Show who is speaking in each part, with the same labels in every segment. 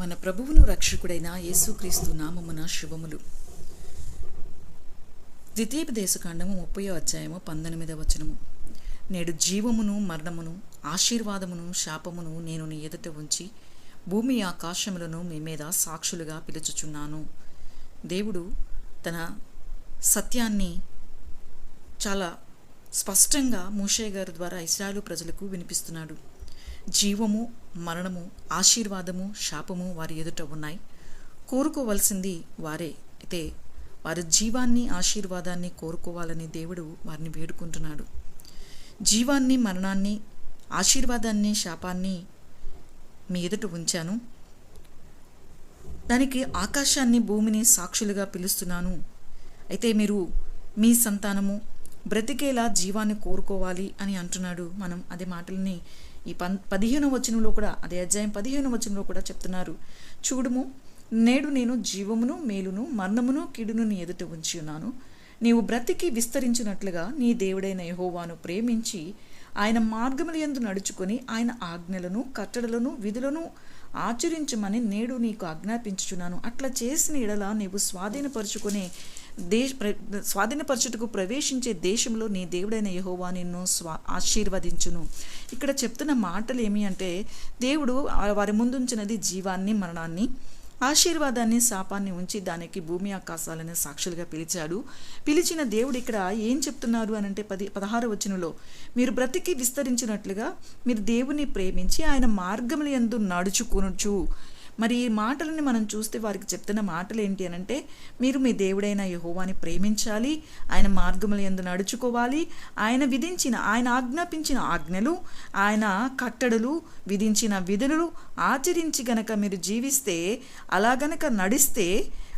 Speaker 1: మన ప్రభువును రక్షకుడైన యేసుక్రీస్తు నామమున శుభములు. ద్వితీయోపదేశకాండము ముప్పై అధ్యాయము పంతొమ్మిదవ వచనము. నేడు జీవమును మరణమును ఆశీర్వాదమును శాపమును నేను నీ ఎదుట ఉంచి భూమి ఆకాశములను మీ మీద సాక్షులుగా పిలుచుచున్నాను. దేవుడు తన సత్యాన్ని చాలా స్పష్టంగా మూషే గారి ద్వారా ఇస్రాయలు ప్రజలకు వినిపిస్తున్నాడు. జీవము మరణము ఆశీర్వాదము శాపము వారి ఎదుట ఉన్నాయి. కోరుకోవలసింది వారే. అయితే వారి జీవాన్ని ఆశీర్వాదాన్ని కోరుకోవాలని దేవుడు వారిని వేడుకుంటున్నాడు. జీవాన్ని మరణాన్ని ఆశీర్వాదాన్ని శాపాన్ని మీ ఎదుట ఉంచాను. దానికి ఆకాశాన్ని భూమిని సాక్షులుగా పిలుస్తున్నాను. అయితే మీరు మీ సంతానము బ్రతికేలా జీవాన్ని కోరుకోవాలి అని అంటున్నాడు. మనం అదే మాటల్ని ఈ పన్ పదిహేను వచనంలో కూడా అదే అధ్యాయం పదిహేను వచనంలో కూడా చెప్తున్నారు. చూడుము నేడు నేను జీవమును మేలును మరణమును కిడును నీ ఎదుట ఉంచి ఉన్నాను. నీవు బ్రతికి విస్తరించినట్లుగా నీ దేవుడైన యహోవాను ప్రేమించి ఆయన మార్గముల యందు నడుచుకొని ఆయన ఆజ్ఞలను కట్టడలను విధులను ఆచరించమని నేడు నీకు ఆజ్ఞాపించుచున్నాను. అట్లా చేసిన ఎడల నీవు స్వాధీనపరుచుకునే దేశ ప్ర- స్వాధీనపరచుటకు ప్రవేశించే దేశంలో నీ దేవుడైన యహోవా నిన్ను స్వా ఆశీర్వదించును. ఇక్కడ చెప్తున్న మాటలు ఏమి అంటే దేవుడు వారి ముందుంచినది జీవాన్ని మరణాన్ని ఆశీర్వాదాన్ని శాపాన్ని ఉంచి దానికి భూమి ఆకాశాలని సాక్షులుగా పిలిచాడు. పిలిచిన దేవుడు ఇక్కడ ఏం చెప్తున్నారు అని అంటే పది పదహారు వచనంలో మీరు బ్రతికి విస్తరించినట్లుగా మీరు దేవుని ప్రేమించి ఆయన మార్గముల ఎందు నడుచుకొనుచు. మరి ఈ మాటలని మనం చూస్తే వారికి చెప్తున్న మాటలు ఏంటి అని అంటే మీరు మీ దేవుడైన యహోవాని ప్రేమించాలి ఆయన మార్గముల యందు నడుచుకోవాలి ఆయన విధించిన ఆయన ఆజ్ఞాపించిన ఆజ్ఞలు ఆయన కట్టడలు విధించిన విధులు ఆచరించి గనక మీరు జీవిస్తే అలా గనక నడిస్తే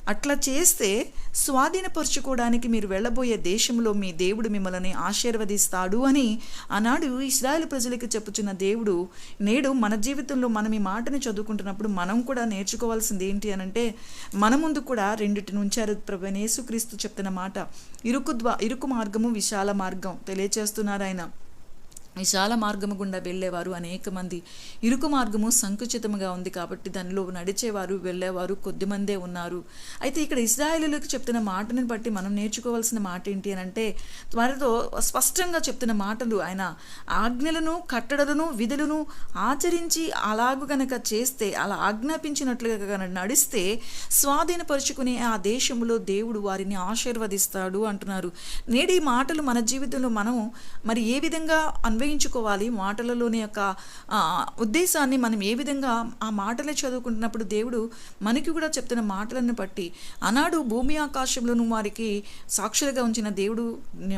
Speaker 1: అట్లా చేస్తే స్వాధీనపరుచుకోవడానికి మీరు వెళ్ళబోయే దేశంలో మీ దేవుడు మిమ్మల్ని ఆశీర్వదిస్తాడు అని ఆనాడు ఇస్రాయేల్ ప్రజలకు చెప్పుచున్న దేవుడు నేడు మన జీవితంలో మనం ఈ మాటని చదువుకుంటున్నప్పుడు మనం కూడా నేర్చుకోవాల్సింది ఏంటి అని అంటే మన ముందు కూడా రెండిటి ఉంచారు ప్రభు యేసుక్రీస్తు చెప్తున్న మాట ఇరుకు ద్వా ఇరుకు మార్గము విశాల మార్గం తెలియచేస్తున్నారు ఆయన. విశాల మార్గము గుండా వెళ్ళేవారు అనేక మంది. ఇరుకు మార్గము సంకుచితముగా ఉంది కాబట్టి దానిలో నడిచేవారు వెళ్ళేవారు కొద్దిమందే ఉన్నారు. అయితే ఇక్కడ ఇజ్రాయేలులకు చెప్తున్న మాటను బట్టి మనం నేర్చుకోవాల్సిన మాట ఏంటి అని అంటే వారితో స్పష్టంగా చెప్తున్న మాటలు ఆయన ఆజ్ఞలను కట్టడలను విధులను ఆచరించి అలాగు గనక చేస్తే అలా ఆజ్ఞాపించినట్లుగా కనుక నడిస్తే స్వాధీనపరుచుకునే ఆ దేశంలో దేవుడు వారిని ఆశీర్వదిస్తాడు అంటున్నారు. నేడి ఈ మాటలు మన జీవితంలో మనం మరి ఏ విధంగా అన్వయించుకోవాలి మాటలలోని యొక్క ఉద్దేశాన్ని మనం ఏ విధంగా ఆ మాటలే చదువుకుంటున్నప్పుడు దేవుడు మనకి కూడా చెప్తున్న మాటలను బట్టి ఆనాడు భూమి ఆకాశంలోను వారికి సాక్షులుగా ఉంచిన దేవుడు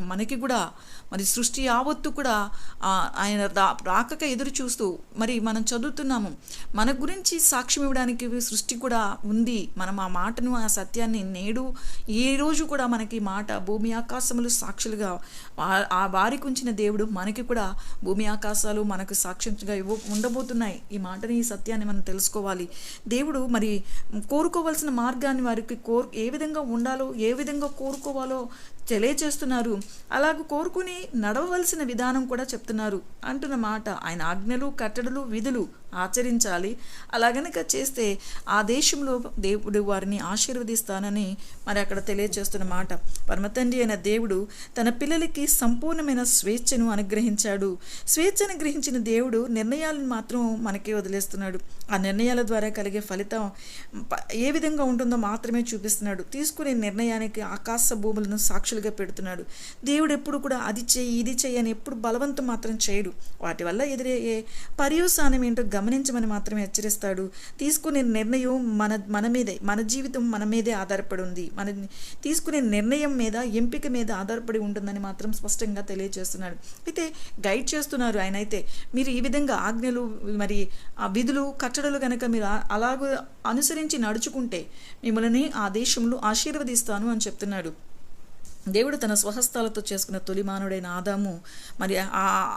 Speaker 1: మనకి కూడా మరి సృష్టి యావత్తు కూడా ఆయన రా రాకక ఎదురు చూస్తూ మరి మనం చదువుతున్నాము. మన గురించి సాక్ష్యం ఇవ్వడానికి సృష్టి కూడా ఉంది. మనం ఆ మాటను ఆ సత్యాన్ని నేడు ఏ రోజు కూడా మనకి మాట భూమి ఆకాశములు సాక్షులుగా ఆ వారికి ఉంచిన దేవుడు మనకి కూడా భూమి ఆకాశాలు మనకు సాక్ష్యంగా ఇవ్వ ఉండబోతున్నాయి. ఈ మాటని ఈ సత్యాన్ని మనం తెలుసుకోవాలి. దేవుడు మరి కోరుకోవాల్సిన మార్గాన్ని వారికి కోరు ఏ విధంగా ఉండాలో ఏ విధంగా కోరుకోవాలో తెలియచేస్తున్నారు అలాగ కోరుకుని నడవవలసిన విధానం కూడా చెప్తున్నారు. అంటున్న మాట ఆయన ఆజ్ఞలు కట్టడలు విధులు ఆచరించాలి. అలాగనక చేస్తే ఆ దేశంలో దేవుడు వారిని ఆశీర్వదిస్తానని మరి అక్కడ తెలియచేస్తున్న మాట. పరమతండ్రి అయిన దేవుడు తన పిల్లలకి సంపూర్ణమైన స్వేచ్ఛను అనుగ్రహించాడు. స్వేచ్ఛను గ్రహించిన దేవుడు నిర్ణయాలను మాత్రం మనకే వదిలేస్తున్నాడు. ఆ నిర్ణయాల ద్వారా కలిగే ఫలితం ఏ విధంగా ఉంటుందో మాత్రమే చూపిస్తున్నాడు. తీసుకునే నిర్ణయానికి ఆకాశ భూములను సాక్షులుగా పెడుతున్నాడు. దేవుడు ఎప్పుడు కూడా అది చెయ్యి ఇది చెయ్యి అని ఎప్పుడు బలవంతం మాత్రం చేయడు. వాటి వల్ల ఎదురయ్యే పర్యవసానం ఏంటో గమనించమని మాత్రమే హెచ్చరిస్తాడు. తీసుకునే నిర్ణయం మన మన మీదే మన జీవితం మన మీదే ఆధారపడి ఉంది. మన తీసుకునే నిర్ణయం మీద ఎంపిక మీద ఆధారపడి ఉంటుందని మాత్రం స్పష్టంగా తెలియజేస్తున్నాడు. అయితే గైడ్ చేస్తున్నారు ఆయన అయితే మీరు ఈ విధంగా ఆజ్ఞలు మరి ఆ విధులు కట్టడలు కనుక మీరు ఆ- అలాగూ అనుసరించి నడుచుకుంటే మిమ్మల్ని ఆ దేశంలో ఆశీర్వదిస్తాను అని చెప్తున్నాడు. దేవుడు తన స్వహస్తాలతో చేసుకున్న తొలి మానవుడైన ఆదాము మరి ఆ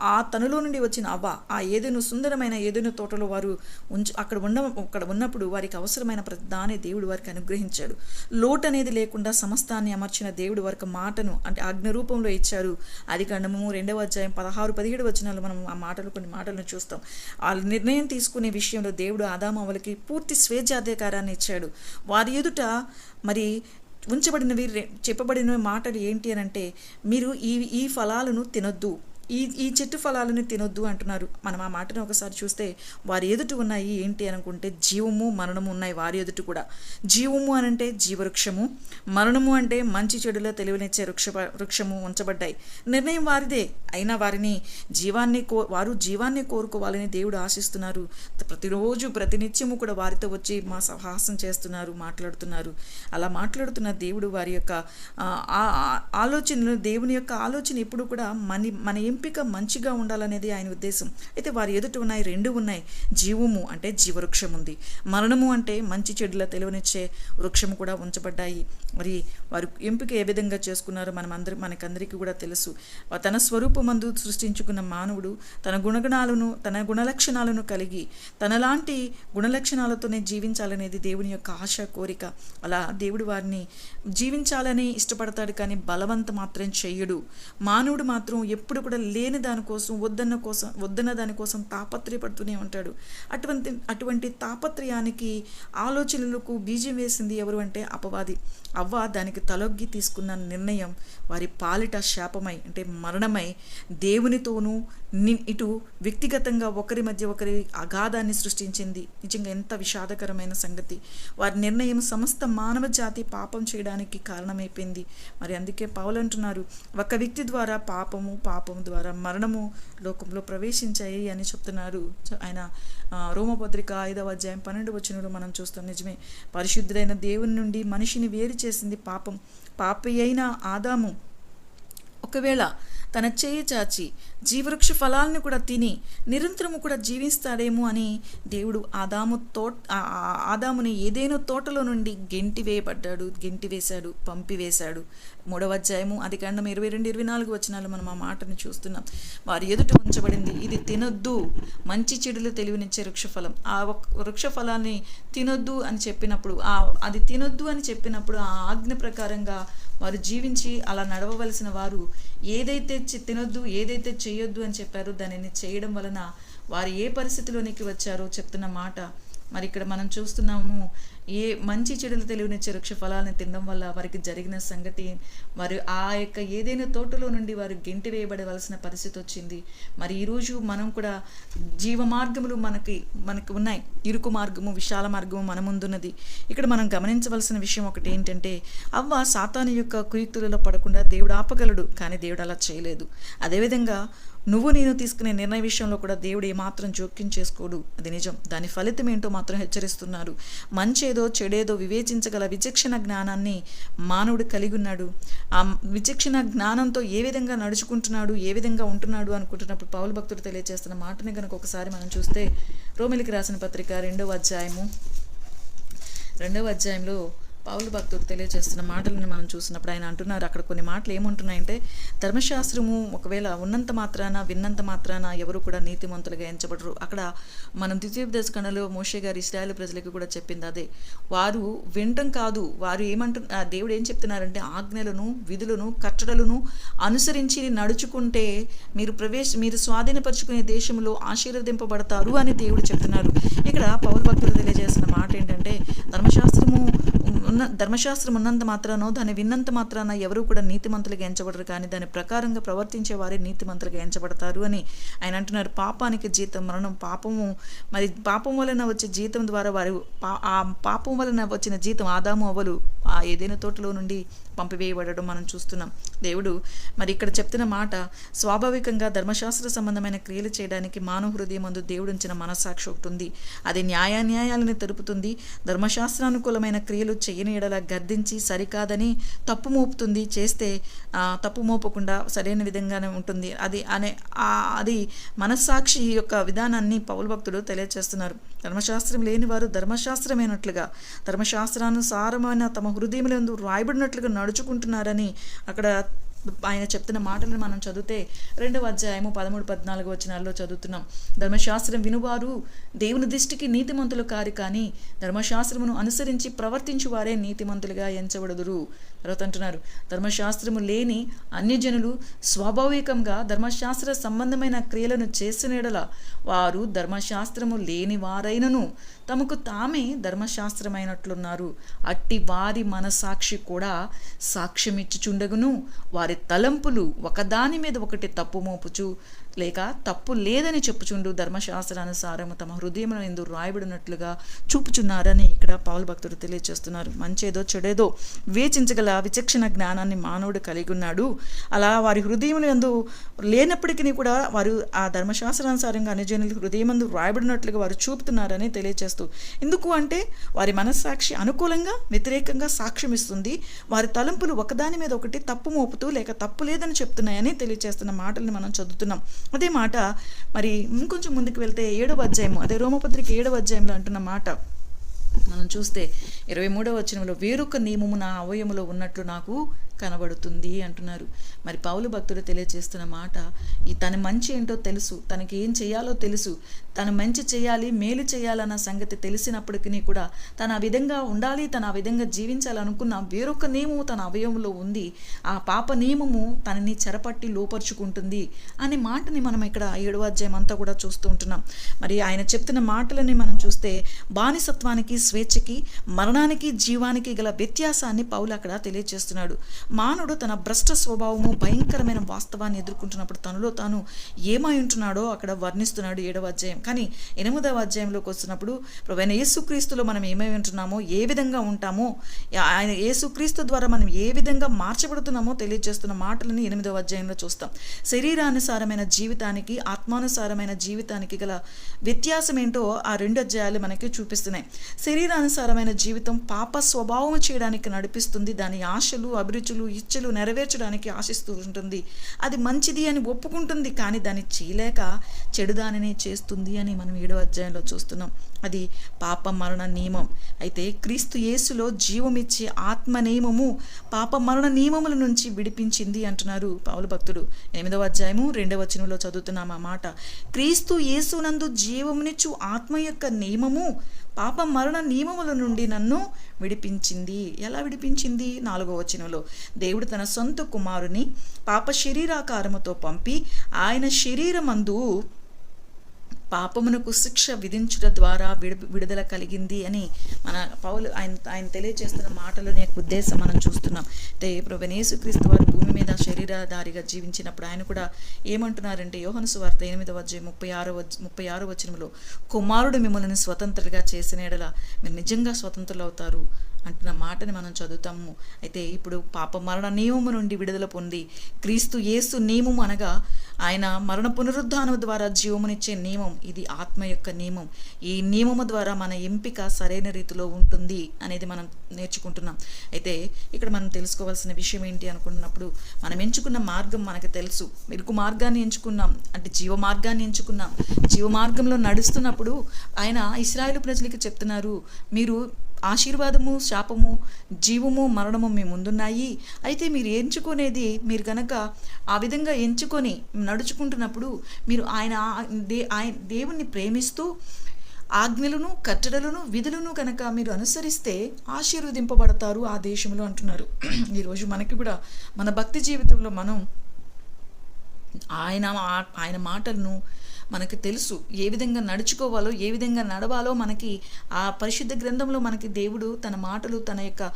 Speaker 1: ఆ తనలో నుండి వచ్చిన అవ్వ ఆ ఏదైనా సుందరమైన ఏదైనా తోటలో వారు ఉంచు అక్కడ ఉన్న అక్కడ ఉన్నప్పుడు వారికి అవసరమైన ప్రతి దాని దేవుడు వారికి అనుగ్రహించాడు. లోటు అనేది లేకుండా సమస్తాన్ని అమర్చిన దేవుడు వారికి మాటను అంటే ఆజ్ఞ రూపంలో ఇచ్చారు. అది కాండము రెండవ అధ్యాయం పదహారు పదిహేడు వచనాలు మనం ఆ మాటలు కొన్ని మాటలను చూస్తాం. ఆ నిర్ణయం తీసుకునే విషయంలో దేవుడు ఆదాము వాళ్ళకి పూర్తి స్వేచ్ఛాధికారాన్ని ఇచ్చాడు. వారి ఎదుట మరి ఉంచబడినవి చెప్పబడిన మాటలు ఏంటి అని అంటే మీరు ఈ ఈ ఫలాలను తినొద్దు. ఈ ఈ చెట్టు ఫలాలను తినొద్దు అంటున్నారు. మనం ఆ మాటను ఒకసారి చూస్తే వారి ఎదుట ఉన్నాయి ఏంటి అనుకుంటే జీవము మరణము ఉన్నాయి వారి ఎదుట కూడా. జీవము అనంటే జీవవృక్షము మరణము అంటే మంచి చెడులో తెలివినిచ్చే వృక్ష వృక్షము ఉంచబడ్డాయి. నిర్ణయం వారిదే. అయినా వారిని జీవాన్ని కో వారు జీవాన్ని కోరుకోవాలని దేవుడు ఆశిస్తున్నారు. ప్రతిరోజు ప్రతినిత్యము కూడా వారితో వచ్చి మా సహాసం చేస్తున్నారు మాట్లాడుతున్నారు. అలా మాట్లాడుతున్న దేవుడు వారి యొక్క ఆ, ఆలోచనలు దేవుని యొక్క ఆలోచన ఎప్పుడు కూడా మన మన ఎంపిక మంచిగా ఉండాలనేది ఆయన ఉద్దేశం. అయితే వారి ఎదుట ఉన్నాయి రెండు ఉన్నాయి. జీవము అంటే జీవవృక్షం ఉంది మరణము అంటే మంచి చెడుల తెలివనిచ్చే వృక్షము కూడా ఉంచబడ్డాయి. మరి వారు ఎంపిక ఏ విధంగా చేసుకున్నారో మనం అందరి మనకందరికీ కూడా తెలుసు. తన స్వరూపమందు సృష్టించుకున్న మానవుడు తన గుణగణాలను తన గుణలక్షణాలను కలిగి తనలాంటి గుణలక్షణాలతోనే జీవించాలనేది దేవుని యొక్క ఆశ కోరిక. అలా దేవుడు వారిని జీవించాలని ఇష్టపడతాడు కానీ బలవంత మాత్రం చెయ్యడు. మానవుడు మాత్రం ఎప్పుడు కూడా లేని దానికోసం వద్దన్న కోసం వద్దన్న దానికోసం తాపత్రయపడుతూనే ఉంటాడు. అటువంటి అటువంటి తాపత్రయానికి ఆలోచనలకు బీజం వేసింది ఎవరు అంటే అపవాది. అవ్వ దానికి తలొగ్గి తీసుకున్న నిర్ణయం వారి పాలిట శాపమై అంటే మరణమై దేవునితోనూ ని- ఇటు వ్యక్తిగతంగా ఒకరి మధ్య ఒకరి అగాధాన్ని సృష్టించింది. నిజంగా ఎంత విషాదకరమైన సంగతి. వారి నిర్ణయం సమస్త మానవ జాతి పాపం చేయడానికి కారణమైపోయింది. మరి అందుకే పౌలు అంటున్నారు ఒక వ్యక్తి ద్వారా పాపము పాపం ద్వారా మరణము లోకంలో ప్రవేశించాయి అని చెప్తున్నారు. ఆయన రోమపత్రిక ఐదవ అధ్యాయం పన్నెండు వచ్చినప్పుడు మనం చూస్తాం నిజమే. పరిశుద్ధుడైన దేవుని నుండి మనిషిని వేరు చేసింది పాపం. పాపి అయిన ఆదాము ఒకవేళ తన చేయి చాచి జీవవృక్ష ఫలాలను కూడా తిని నిరంతరము కూడా జీవిస్తాడేమో అని దేవుడు ఆదాము తోట ఆ- ఆదాముని ఏదైనా తోటలో నుండి గెంటి వేయబడ్డాడు గెంటి వేశాడు పంపివేశాడు. మూడవ అధ్యాయము అది కాండం ఇరవై రెండు ఇరవై నాలుగు వచనాలు మనం ఆ మాటను చూస్తున్నాం. వారి ఎదుట ఉంచబడింది. ఇది తినొద్దు. మంచి చెడులు తెలివినిచ్చే వృక్షఫలం. ఆ వృక్షఫలాన్ని వృక్ష ఫలాన్ని తినొద్దు అని చెప్పినప్పుడు ఆ అది తినొద్దు అని చెప్పినప్పుడు ఆ ఆజ్ఞ ప్రకారంగా వారు జీవించి అలా నడవవలసిన వారు ఏదైతే తినొద్దు ఏదైతే చేయొద్దు అని చెప్పారో దానిని చేయడం వలన వారు ఏ పరిస్థితిలోనికి వచ్చారో చెప్తున్న మాట. మరి ఇక్కడ మనం చూస్తున్నాము ఏ మంచి చెడులు తెలివినిచ్చే వృక్ష ఫలాలను తినడం వల్ల వారికి జరిగిన సంగతి మరి ఆ యొక్క ఏదైనా తోటలో నుండి వారు గెంటి వేయబడవలసిన పరిస్థితి వచ్చింది. మరి ఈరోజు మనం కూడా జీవ మార్గములు మనకి మనకు ఉన్నాయి. ఇరుకు మార్గము విశాల మార్గము మన ముందున్నది. ఇక్కడ మనం గమనించవలసిన విషయం ఒకటి ఏంటంటే అవ్వ సాతాను యొక్క కుయుక్తులలో పడకుండా దేవుడు ఆపగలడు కానీ దేవుడు అలా చేయలేదు. అదేవిధంగా నువ్వు నేను తీసుకునే నిర్ణయ విషయంలో కూడా దేవుడు ఏమాత్రం జోక్యం చేసుకోడు. అది నిజం. దాని ఫలితం ఏంటో మాత్రం హెచ్చరిస్తున్నారు. మంచేదో చెడేదో వివేచించగల విచక్షణ జ్ఞానాన్ని మానవుడు కలిగి ఉన్నాడు. ఆ విచక్షణ జ్ఞానంతో ఏ విధంగా నడుచుకుంటున్నాడు ఏ విధంగా ఉంటున్నాడు అనుకుంటున్నప్పుడు పౌలు భక్తుడు తెలియజేస్తున్న మాటని కనుక ఒకసారి మనం చూస్తే రోమిలికి రాసిన పత్రిక రెండవ అధ్యాయము రెండవ అధ్యాయంలో పౌలు భక్తుడు తెలియజేస్తున్న మాటలను మనం చూసినప్పుడు ఆయన అంటున్నారు. అక్కడ కొన్ని మాటలు ఏముంటున్నాయంటే ధర్మశాస్త్రము ఒకవేళ ఉన్నంత మాత్రాన విన్నంత మాత్రాన ఎవరు కూడా నీతిమంతులుగా ఎంచబడరు. అక్కడ మనం ద్వితీయోపదేశ కణలో మోషే గారు ఇస్రాయల్ ప్రజలకు కూడా చెప్పింది అదే. వారు వినటం కాదు. వారు ఏమంటు దేవుడు ఏం చెప్తున్నారంటే ఆజ్ఞలను విధులను కట్టడలను అనుసరించి నడుచుకుంటే మీరు ప్రవేశ మీరు స్వాధీనపరుచుకునే దేశంలో ఆశీర్వదింపబడతారు అని దేవుడు చెప్తున్నారు. ఇక్కడ పౌరు భక్తులు తెలియజేసిన మాట ఏంటంటే ధర్మశాస్త్రము ఉన్న ధర్మశాస్త్రం ఉన్నంత మాత్రానో దాన్ని విన్నంత మాత్రాన ఎవరు కూడా నీతిమంతులుగా ఎంచబడరు. కానీ దాని ప్రకారంగా ప్రవర్తించే వారే నీతిమంతులుగా ఎంచబడతారు అని ఆయన అంటున్నారు. పాపానికి జీతం మరణం పాపము. మరి పాపం వలన వచ్చే జీతం ద్వారా వారు ఆ పాపం వలన వచ్చిన జీతం ఆదాము అవ్వలు ఆ ఏదైనా తోటలో నుండి పంపివేయబడడం మనం చూస్తున్నాం. దేవుడు మరి ఇక్కడ చెప్తున్న మాట స్వాభావికంగా ధర్మశాస్త్ర సంబంధమైన క్రియలు చేయడానికి మానవ హృదయం అందు దేవుడు ఉంచిన మనస్సాక్షి ఒకటి ఉంది. అది న్యాయాన్యాయాలను తెలుపుతుంది. ధర్మశాస్త్రానుకూలమైన క్రియలు చేయని ఎడల సరికాదని తప్పు మోపుతుంది. చేస్తే తప్పు మోపకుండా సరైన విధంగానే ఉంటుంది. అది అనే అది మనస్సాక్షి యొక్క విధానాన్ని పౌలు భక్తుడు తెలియచేస్తున్నారు. ధర్మశాస్త్రం లేని వారు ధర్మశాస్త్రమైనట్లుగా ధర్మశాస్త్రానుసారమైన తమ హృదయంలో రాయబడినట్లుగా నడుచుకుంటున్నారని అక్కడ ఆయన చెప్తున్న మాటలను మనం చదివితే రెండవ అధ్యాయము పదమూడు పద్నాలుగు వచనాల్లో చదువుతున్నాం. ధర్మశాస్త్రం వినువారు దేవుని దృష్టికి నీతిమంతులు కారు కానీ ధర్మశాస్త్రమును అనుసరించి ప్రవర్తించు వారే నీతిమంతులుగా ఎంచబడుదురు. తర్వాత అంటున్నారు ధర్మశాస్త్రము లేని అన్యజనులు స్వాభావికంగా ధర్మశాస్త్ర సంబంధమైన క్రియలను చేసినడల వారు ధర్మశాస్త్రము లేని వారైనను. తమకు తామే ధర్మశాస్త్రమైనట్లున్నారు. అట్టి వారి మనసాక్షి కూడా సాక్ష్యమిచ్చుచుండగును. వారి తలంపులు ఒకదాని మీద ఒకటి తప్పు మోపుచు లేక తప్పు లేదని చెప్పుచుండు ధర్మశాస్త్రానుసారము తమ హృదయంలో ఎందు రాయబడినట్లుగా చూపుచున్నారని ఇక్కడ పౌలు భక్తుడు తెలియజేస్తున్నారు మంచేదో చెడేదో వివేచించగల విచక్షణ జ్ఞానాన్ని మానవుడు కలిగి ఉన్నాడు అలా వారి హృదయంలో ఎందు లేనప్పటికీ కూడా వారు ఆ ధర్మశాస్త్రానుసారంగా అనుజనులు హృదయమందు రాయబడినట్లుగా వారు చూపుతున్నారని తెలియజేస్తూ ఎందుకు అంటే వారి మనస్సాక్షి అనుకూలంగా వ్యతిరేకంగా సాక్ష్యం ఇస్తుంది. వారి తలంపులు ఒకదాని మీద ఒకటి తప్పు మోపుతూ లేక తప్పు లేదని చెప్తున్నాయని తెలియజేస్తున్న మాటల్ని మనం చదువుతున్నాం. అదే మాట. మరి ఇంకొంచెం ముందుకు వెళ్తే ఏడవ అధ్యాయము అదే రోమపత్రిక ఏడవ అధ్యాయంలో అంటున్న మాట. మనం చూస్తే ఇరవై మూడవ వచనంలో వేరొక నియమము నా అవయములో ఉన్నట్లు నాకు కనబడుతుంది అంటున్నారు. మరి పౌలు భక్తుడు తెలియజేస్తున్న మాట ఈ తన మంచి ఏంటో తెలుసు తనకి ఏం చేయాలో తెలుసు తను మంచి చేయాలి మేలు చేయాలన్న సంగతి తెలిసినప్పటికీ కూడా తను ఆ విధంగా ఉండాలి తను ఆ విధంగా జీవించాలనుకున్న వేరొక నియమము తన అవయవంలో ఉంది. ఆ పాప నియమము తనని చెరపట్టి లోపరుచుకుంటుంది అనే మాటని మనం ఇక్కడ ఏడవ అధ్యాయం అంతా కూడా చూస్తూ ఉంటున్నాం. మరి ఆయన చెప్తున్న మాటలని మనం చూస్తే బానిసత్వానికి స్వేచ్ఛకి మరణానికి జీవానికి గల వ్యత్యాసాన్ని పౌలు అక్కడ తెలియజేస్తున్నాడు. మానవుడు తన భ్రష్ట స్వభావము భయంకరమైన వాస్తవాన్ని ఎదుర్కొంటున్నప్పుడు తనలో తాను ఏమై ఉంటున్నాడో అక్కడ వర్ణిస్తున్నాడు ఏడవ అధ్యాయం. కానీ ఎనిమిదవ అధ్యాయంలోకి వస్తున్నప్పుడు ప్రవైన యేసుక్రీస్తులో మనం ఏమై ఉంటున్నామో ఏ విధంగా ఉంటామో ఆయన యేసుక్రీస్తు ద్వారా మనం ఏ విధంగా మార్చబడుతున్నామో తెలియజేస్తున్న మాటలని ఎనిమిదవ అధ్యాయంలో చూస్తాం. శరీరానుసారమైన జీవితానికి ఆత్మానుసారమైన జీవితానికి గల వ్యత్యాసం ఏంటో ఆ రెండు అధ్యాయాలు మనకి చూపిస్తున్నాయి. శరీరానుసారమైన జీవితం పాప స్వభావం చేయడానికి నడిపిస్తుంది. దాని ఆశలు అభిరుచులు ఇచ్చలు నెరవేర్చడానికి ఆశిస్తూ ఉంటుంది. అది మంచిది అని ఒప్పుకుంటుంది కానీ దాన్ని చేయలేక చెడు దానిని చేస్తుంది అని మనం ఏడో అధ్యాయంలో చూస్తున్నాం. అది పాప మరణ నియమం. అయితే క్రీస్తు యేసులో జీవమిచ్చే ఆత్మ నియమము పాప మరణ నియమముల నుంచి విడిపించింది అంటున్నారు పౌలు భక్తుడు. ఎనిమిదవ అధ్యాయము రెండవ వచనంలో చదువుతున్నాం ఆ మాట. క్రీస్తు యేసునందు జీవమునిచ్చు ఆత్మ యొక్క నియమము పాప మరణ నియమముల నుండి నన్ను విడిపించింది. ఎలా విడిపించింది? నాలుగో వచనంలో. దేవుడు తన సొంత కుమారుని పాప శరీరాకారముతో పంపి ఆయన శరీరమందు పాపమునకు శిక్ష విధించుట ద్వారా విడు విడుదల కలిగింది అని మన పౌలు ఆయన ఆయన తెలియజేస్తున్న మాటలోని యొక్క ఉద్దేశం మనం చూస్తున్నాం. అయితే ప్రభనేసుక్రీస్తు వారు భూమి మీద శరీరధారిగా జీవించినప్పుడు ఆయన కూడా ఏమంటున్నారంటే యోహను సువార్త ఎనిమిదవ అధ్యాయం ముప్పై ఆరో ముప్పై ఆరో వచనంలో కుమారుడు మిమ్మల్ని స్వతంత్రులుగా చేసిన ఎడల మీరు నిజంగా స్వతంత్రులు అవుతారు అంటున్న మాటని మనం చదువుతాము. అయితే ఇప్పుడు పాప మరణ నియమము నుండి విడుదల పొంది క్రీస్తు యేసు నియమం అనగా ఆయన మరణ పునరుద్ధానం ద్వారా జీవమునిచ్చే నియమం. ఇది ఆత్మ యొక్క నియమం. ఈ నియమము ద్వారా మన ఎంపిక సరైన రీతిలో ఉంటుంది అనేది మనం నేర్చుకుంటున్నాం. అయితే ఇక్కడ మనం తెలుసుకోవాల్సిన విషయం ఏంటి అనుకున్నప్పుడు మనం ఎంచుకున్న మార్గం మనకు తెలుసు. మెరుకు మార్గాన్ని ఎంచుకున్నాం. అంటే జీవ మార్గాన్ని ఎంచుకున్నాం. జీవ మార్గంలో నడుస్తున్నప్పుడు ఆయన ఇస్రాయేల్ ప్రజలకి చెప్తున్నారు మీరు ఆశీర్వాదము శాపము జీవము మరణము మీ ముందున్నాయి. అయితే మీరు ఎంచుకునేది మీరు కనుక ఆ విధంగా ఎంచుకొని నడుచుకుంటున్నప్పుడు మీరు ఆయన దే ఆయన దేవుణ్ణి ప్రేమిస్తూ ఆజ్ఞలను కట్టడలను విధులను కనుక మీరు అనుసరిస్తే ఆశీర్వదింపబడతారు ఆ దేశంలో అంటున్నారు. ఈరోజు మనకి కూడా మన భక్తి జీవితంలో మనం ఆయన ఆయన మాటలను మనకు తెలుసు ఏ విధంగా నడుచుకోవాలో ఏ విధంగా నడవాలో మనకి ఆ పరిశుద్ధ గ్రంథంలో మనకి దేవుడు తన మాటలు తన యొక్క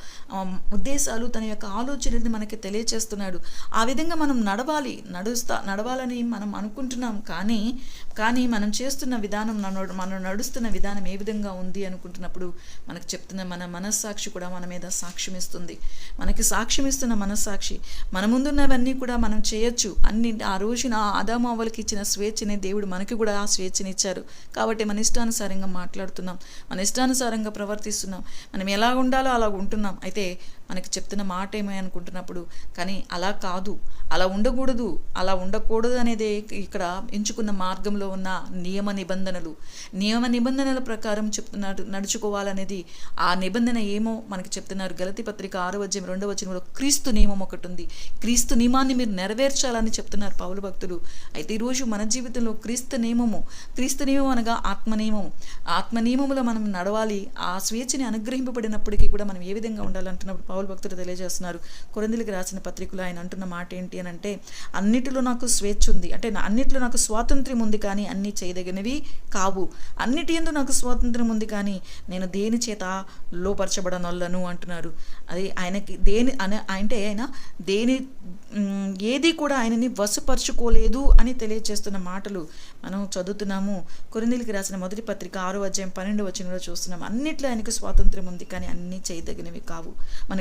Speaker 1: ఉద్దేశాలు తన యొక్క ఆలోచనని మనకి తెలియచేస్తున్నాడు. ఆ విధంగా మనం నడవాలి నడుస్తా నడవాలని మనం అనుకుంటున్నాం కానీ కానీ మనం చేస్తున్న విధానం మనం నడుస్తున్న విధానం ఏ విధంగా ఉంది అనుకుంటున్నప్పుడు మనకు చెప్తున్న మన మనస్సాక్షి కూడా మన మీద సాక్ష్యం ఇస్తుంది. మనకి సాక్ష్యం ఇస్తున్న మనస్సాక్షి మన ముందున్నవన్నీ కూడా మనం చేయొచ్చు. అన్ని ఆ రోజున ఆదామావలకి ఇచ్చిన స్వేచ్ఛనే దేవుడు మన మనకి కూడా ఆ స్వేచ్ఛనిచ్చారు. కాబట్టి మన ఇష్టానుసారంగా మాట్లాడుతున్నాం. మన ఇష్టానుసారంగా ప్రవర్తిస్తున్నాం. మనం ఎలా ఉండాలో అలా ఉంటున్నాం అయితే మనకి చెప్తున్న మాట ఏమై అనుకుంటున్నప్పుడు కానీ అలా కాదు. అలా ఉండకూడదు. అలా ఉండకూడదు అనేది ఇక్కడ ఎంచుకున్న మార్గంలో ఉన్న నియమ నిబంధనలు. నియమ నిబంధనల ప్రకారం చెప్తున్నాడు నడుచుకోవాలనేది ఆ నిబంధన ఏమో మనకి చెప్తున్నారు. గలతి పత్రిక ఆరో అధ్యాయం రెండవ వచనంలో క్రీస్తు నియమం ఒకటి ఉంది. క్రీస్తు నియమాన్ని మీరు నెరవేర్చాలని చెప్తున్నారు పౌలు భక్తులు. అయితే ఈరోజు మన జీవితంలో క్రీస్తు నియమము క్రీస్తు నియమం అనగా ఆత్మ నియమం. ఆత్మ నియమములో మనం నడవాలి. ఆ స్వేచ్ఛని అనుగ్రహింపబడినప్పటికీ కూడా మనం ఏ విధంగా ఉండాలంటున్నప్పుడు పౌలు భక్తులు తెలియజేస్తున్నారు. కొరందిలికి రాసిన పత్రికలో ఆయన అంటున్న మాట ఏంటి అని అంటే అన్నిటిలో నాకు స్వేచ్ఛ ఉంది. అంటే అన్నిటిలో నాకు స్వాతంత్ర్యం ఉంది కానీ అన్ని చేయదగినవి కావు. అన్నిటి ఎందు నాకు స్వాతంత్ర్యం ఉంది కానీ నేను దేని చేత లోపరచబడనొల్లను అంటున్నారు. అది ఆయనకి దేని అనే అంటే ఆయన దేని ఏది కూడా ఆయనని వశపరుచుకోలేదు అని తెలియజేస్తున్న మాటలు మనం చదువుతున్నాము. కొరిందిలికి రాసిన మొదటి పత్రిక ఆరో అధ్యాయం పన్నెండు వచనంలో చూస్తున్నాం. అన్నిట్లో ఆయనకు స్వాతంత్ర్యం ఉంది కానీ అన్నీ చేయదగినవి కావు.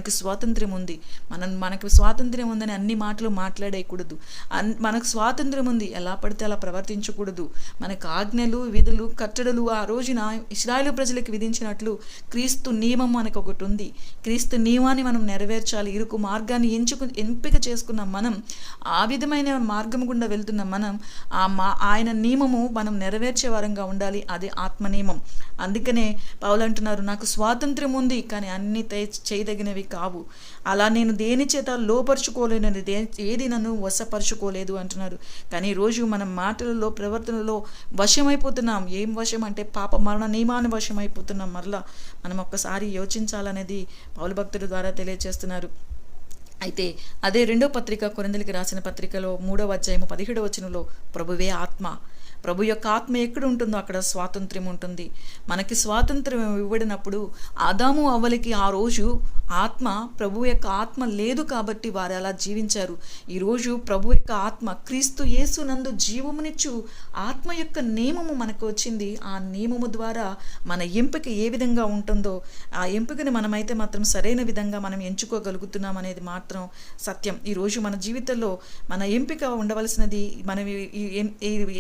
Speaker 1: మనకు స్వాతంత్ర్యం ఉంది. మనం మనకు స్వాతంత్ర్యం ఉందని అన్ని మాటలు మాట్లాడేయకూడదు. అన్ మనకు స్వాతంత్ర్యం ఉంది. ఎలా పడితే అలా ప్రవర్తించకూడదు. మనకు ఆజ్ఞలు విధులు కట్టడలు ఆ రోజున ఇస్రాయలు ప్రజలకు విధించినట్లు క్రీస్తు నియమం మనకు ఒకటి ఉంది. క్రీస్తు నియమాన్ని మనం నెరవేర్చాలి. ఇరుకు మార్గాన్ని ఎంచుకు ఎంపిక చేసుకున్న మనం ఆ విధమైన మార్గం గుండా వెళ్తున్న మనం ఆ మా ఆయన నియమము మనం నెరవేర్చే వారంగా ఉండాలి. అది ఆత్మ నియమం అందుకనే పౌలు అంటున్నారు నాకు స్వాతంత్ర్యం ఉంది కానీ అన్ని చేయదగినవి కావు. అలా నేను దేని చేత లోపరుచుకోలేనని దే ఏది నన్ను వశపరుచుకోలేదు అంటున్నారు. కానీ ఈరోజు మనం మాటలలో ప్రవర్తనలో వశమైపోతున్నాం. ఏం వశం అంటే పాప మరణ నియమాన్ని వశమైపోతున్నాం మరలా. మనం ఒక్కసారి యోచించాలనేది పౌలు భక్తుల ద్వారా తెలియజేస్తున్నారు అయితే అదే రెండో పత్రిక కొరందలికి రాసిన పత్రికలో మూడవ అధ్యాయము పదిహేడవ వచనంలో ప్రభువే ఆత్మ. ప్రభు యొక్క ఆత్మ ఎక్కడ ఉంటుందో అక్కడ స్వాతంత్ర్యం ఉంటుంది. మనకి స్వాతంత్ర్యం ఇవ్వడినప్పుడు ఆదాము అవ్వలకి ఆ రోజు ఆత్మ ప్రభు యొక్క ఆత్మ లేదు కాబట్టి వారు అలా జీవించారు. ఈరోజు ప్రభు యొక్క ఆత్మ క్రీస్తు యేసు నందు జీవమునిచ్చు ఆత్మ యొక్క నియమము మనకు వచ్చింది. ఆ నియమము ద్వారా మన ఎంపిక ఏ విధంగా ఉంటుందో ఆ ఎంపికని మనమైతే మాత్రం సరైన విధంగా మనం ఎంచుకోగలుగుతున్నాం అనేది మాత్రం సత్యం. ఈరోజు మన జీవితంలో మన ఎంపిక ఉండవలసినది మనం ఈ-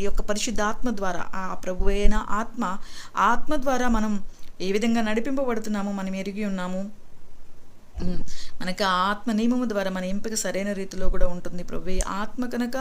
Speaker 1: యొక్క పరిశుద్ధ పరిశుద్ధాత్మ ద్వారా ఆ ప్రభు అయిన ఆత్మ ఆత్మ ద్వారా మనం ఏ విధంగా నడిపింపబడుతున్నామో మనం ఎరిగి ఉన్నాము. మనకి ఆత్మ నియమము ద్వారా మన ఎంపిక సరైన రీతిలో కూడా ఉంటుంది. ప్రభు ఆత్మ కనుక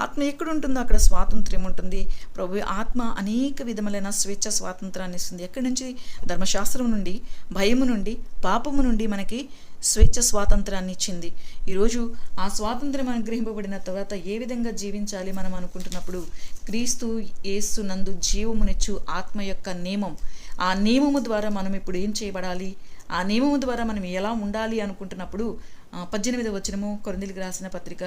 Speaker 1: ఆత్మ ఎక్కడ ఉంటుందో అక్కడ స్వాతంత్ర్యం ఉంటుంది. ప్రభు ఆత్మ అనేక విధములైన స్వేచ్ఛ స్వాతంత్రాన్ని ఇస్తుంది. ఎక్కడి నుంచి? ధర్మశాస్త్రం నుండి భయము నుండి పాపము నుండి మనకి స్వేచ్ఛ స్వాతంత్రాన్ని ఇచ్చింది. ఈరోజు ఆ స్వాతంత్ర్యం అనుగ్రహింపబడిన తర్వాత ఏ విధంగా జీవించాలి మనం అనుకుంటున్నప్పుడు క్రీస్తు యేసు నందు జీవమునిచ్చు ఆత్మ యొక్క నియమం. ఆ నియమము ద్వారా మనం ఇప్పుడు ఏం చేయబడాలి? ఆ నియమము ద్వారా మనం ఎలా ఉండాలి అనుకుంటున్నప్పుడు పద్దెనిమిది పద్దెనిమిదవ వచనము కొరందిలికి రాసిన పత్రిక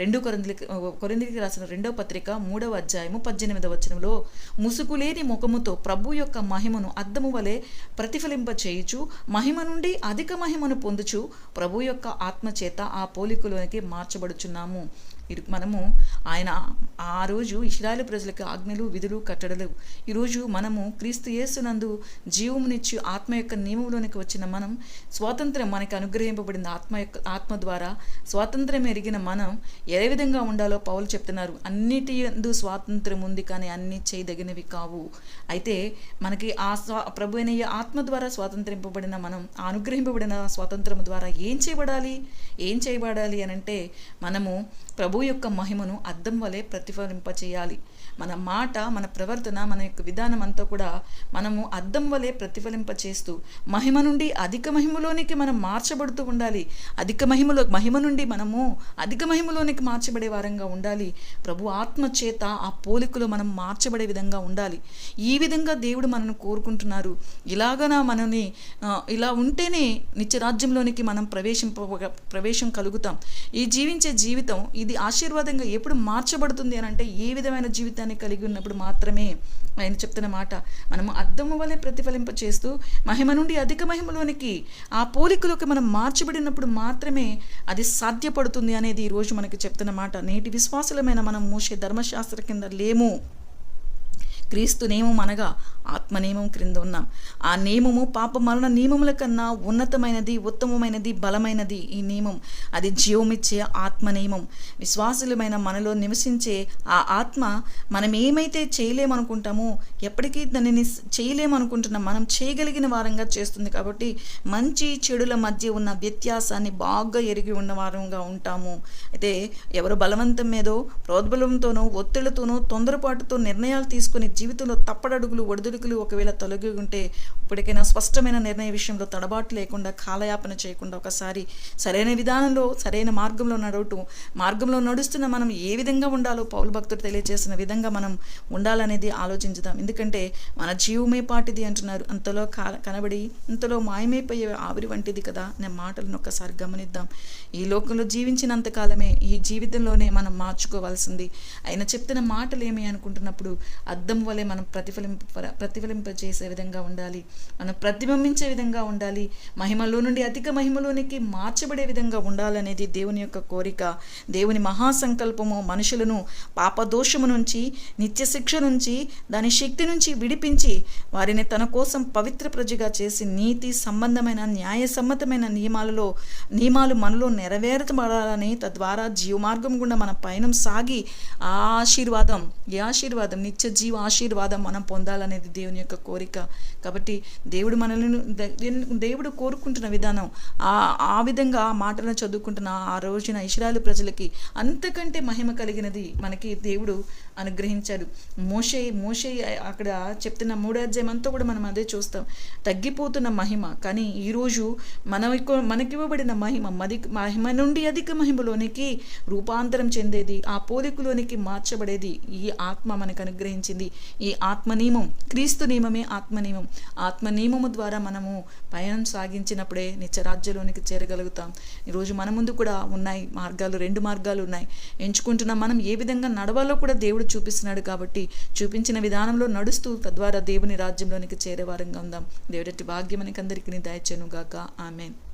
Speaker 1: రెండు కొరందిలికి కొరందిలికి రాసిన రెండో పత్రిక మూడవ అధ్యాయము పద్దెనిమిదవ వచనంలో ముసుగులేని ముఖముతో ప్రభు యొక్క మహిమను అద్దము వలె ప్రతిఫలింప చేయుచు మహిమ నుండి అధిక మహిమను పొందుచు ప్రభు యొక్క ఆత్మ చేత ఆ పోలికలోనికి మార్చబడుచున్నాము. ఇరు- మనము ఆయన ఆ రోజు ఇస్రాయేలు ప్రజలకు ఆజ్ఞలు విధులు కట్టడలు. ఈరోజు మనము క్రీస్తు యేసునందు జీవమునిచ్చి ఆత్మ యొక్క నియమంలోనికి వచ్చిన మనం స్వాతంత్రం మనకి అనుగ్రహింపబడిన ఆత్మ యొక్క ఆత్మ ద్వారా స్వాతంత్రం ఎరిగిన మనం ఏ విధంగా ఉండాలో పౌలు చెప్తున్నారు. అన్నిటి యందు స్వాతంత్రం ఉంది కానీ అన్ని చేయదగినవి కావు. అయితే మనకి ఆ స్వా ప్రభు అయిన ఆత్మ ద్వారా స్వాతంత్రింపబడిన మనం అనుగ్రహింపబడిన స్వాతంత్రం ద్వారా ఏం చేయబడాలి? ఏం చేయబడాలి అని అంటే మనము ప్రభు యొక్క మహిమను అద్దం వలె ప్రతిఫలింపచేయాలి. మన మాట మన ప్రవర్తన మన యొక్క విధానం అంతా కూడా మనము అద్దం వలె ప్రతిఫలింప చేస్తూ మహిమ నుండి అధిక మహిమలోనికి మనం మార్చబడుతూ ఉండాలి. అధిక మహిమలో మహిమ నుండి మనము అధిక మహిమలోనికి మార్చబడే వారంగా ఉండాలి. ప్రభు ఆత్మ చేత ఆ పోలికలో మనం మార్చబడే విధంగా ఉండాలి. ఈ విధంగా దేవుడు మనను కోరుకుంటున్నారు. ఇలాగన మనని ఇలా ఉంటేనే నిత్యరాజ్యంలోనికి మనం ప్రవేశింప ప్రవేశం కలుగుతాం. ఈ జీవించే జీవితం ఇది ఆశీర్వాదంగా ఎప్పుడు మార్చబడుతుంది అని అంటే ఏ విధమైన జీవితం జీవితాన్ని కలిగి ఉన్నప్పుడు మాత్రమే ఆయన చెప్తున్న మాట. మనము అద్దము వలె ప్రతిఫలింప చేస్తూ మహిమ నుండి అధిక మహిమలోనికి ఆ పోలికలోకి మనం మార్చబడినప్పుడు మాత్రమే అది సాధ్యపడుతుంది అనేది ఈరోజు మనకి చెప్తున్న మాట. నేటి విశ్వాసులమైన మనం మోసే ధర్మశాస్త్ర కింద లేము. క్రీస్తు నియమం అనగా ఆత్మ నియమం క్రింద ఉన్నాం. ఆ నియమము పాప మరణ నియమముల కన్నా ఉన్నతమైనది ఉత్తమమైనది బలమైనది ఈ నియమం అది జీవమిచ్చే ఆత్మ నియమం విశ్వాసులమైన మనలో నివసించే ఆ ఆత్మ మనం ఏమైతే చేయలేమనుకుంటామో ఎప్పటికీ దానిని చేయలేమనుకుంటున్నాం మనం చేయగలిగిన వారంగా చేస్తుంది కాబట్టి మంచి చెడుల మధ్య ఉన్న వ్యత్యాసాన్ని బాగా ఎరిగి ఉన్న వారంగా ఉంటాము. అయితే ఎవరు బలవంతం మీదో ప్రోద్బలంతోనో ఒత్తిళ్ళతోనో తొందరపాటుతో నిర్ణయాలు తీసుకుని జీవితంలో తప్పడడుగులు ఒడిదుడుకులు ఒకవేళ తొలగి ఉంటే ఇప్పటికైనా స్పష్టమైన నిర్ణయ విషయంలో తడబాటు లేకుండా కాలయాపన చేయకుండా ఒకసారి సరైన విధానంలో సరైన మార్గంలో నడవటం మార్గంలో నడుస్తున్న మనం ఏ విధంగా ఉండాలో పౌలు భక్తుడు తెలియజేసిన విధంగా మనం ఉండాలనేది ఆలోచించుదాం. ఎందుకంటే మన జీవమే పాటిది అంటున్నారు. అంతలో కా కనబడి ఇంతలో మాయమైపోయే ఆవిరి వంటిది కదా అనే మాటలను ఒక్కసారి గమనిద్దాం. ఈ లోకంలో జీవించినంత కాలమే ఈ జీవితంలోనే మనం మార్చుకోవాల్సింది. ఆయన చెప్తున్న మాటలు ఏమి అనుకుంటున్నప్పుడు అద్దం వలె మనం ప్రతిఫలింప ప్రతిఫలింపజేసే విధంగా ఉండాలి. మనం ప్రతిబింబించే విధంగా ఉండాలి. మహిమలో నుండి అధిక మహిమలోనికి మార్చబడే విధంగా ఉండాలనేది దేవుని యొక్క కోరిక. దేవుని మహాసంకల్పము మనుషులను పాపదోషము నుంచి నిత్య శిక్ష నుంచి దాని శక్తి నుంచి విడిపించి వారిని తన కోసం పవిత్ర ప్రజగా చేసి నీతి సంబంధమైన న్యాయసమ్మతమైన నియమాలలో నియమాలు మనలో నెరవేర్చబడాలని తద్వారా జీవమార్గం గుండా మన పయనం సాగి ఆ ఆశీర్వాదం ఈ ఆశీర్వాదం నిత్య జీవ ఆశీర్వాదం ఆశీర్వాదం మనం పొందాలనేది దేవుని యొక్క కోరిక. కాబట్టి దేవుడు మనల్ని దేవుడు కోరుకుంటున్న విధానం ఆ ఆ విధంగా ఆ మాటలను చదువుకుంటున్న ఆ రోజున ఇస్రాయలు ప్రజలకి అంతకంటే మహిమ కలిగినది మనకి దేవుడు అనుగ్రహించాడు. మోషే మోషే అక్కడ చెప్తున్న మూడాధ్యాయం అంతా కూడా మనం అదే చూస్తాం. తగ్గిపోతున్న మహిమ కానీ ఈరోజు మన మనకివ్వబడిన మహిమ మది మహిమ నుండి అధిక మహిమలోనికి రూపాంతరం చెందేది ఆ పోలికలోనికి మార్చబడేది ఈ ఆత్మ మనకు అనుగ్రహించింది. ఈ ఆత్మనియమం క్రీస్తు నియమమే ఆత్మనియమం. ఆత్మనియమము ద్వారా మనము పయనం సాగించినప్పుడే నిత్యరాజ్యలోనికి చేరగలుగుతాం. ఈరోజు మన ముందు కూడా ఉన్నాయి మార్గాలు రెండు మార్గాలు ఉన్నాయి. ఎంచుకుంటున్న మనం ఏ విధంగా నడవాలో కూడా దేవుడు చూపిస్తున్నాడు కాబట్టి చూపించిన విధానంలో నడుస్తూ తద్వారా దేవుని రాజ్యంలోనికి చేరే వారంగా ఉందాం. దేవుడటి భాగ్యం మనకి అందరికీ దయచేను గాక ఆమెన్.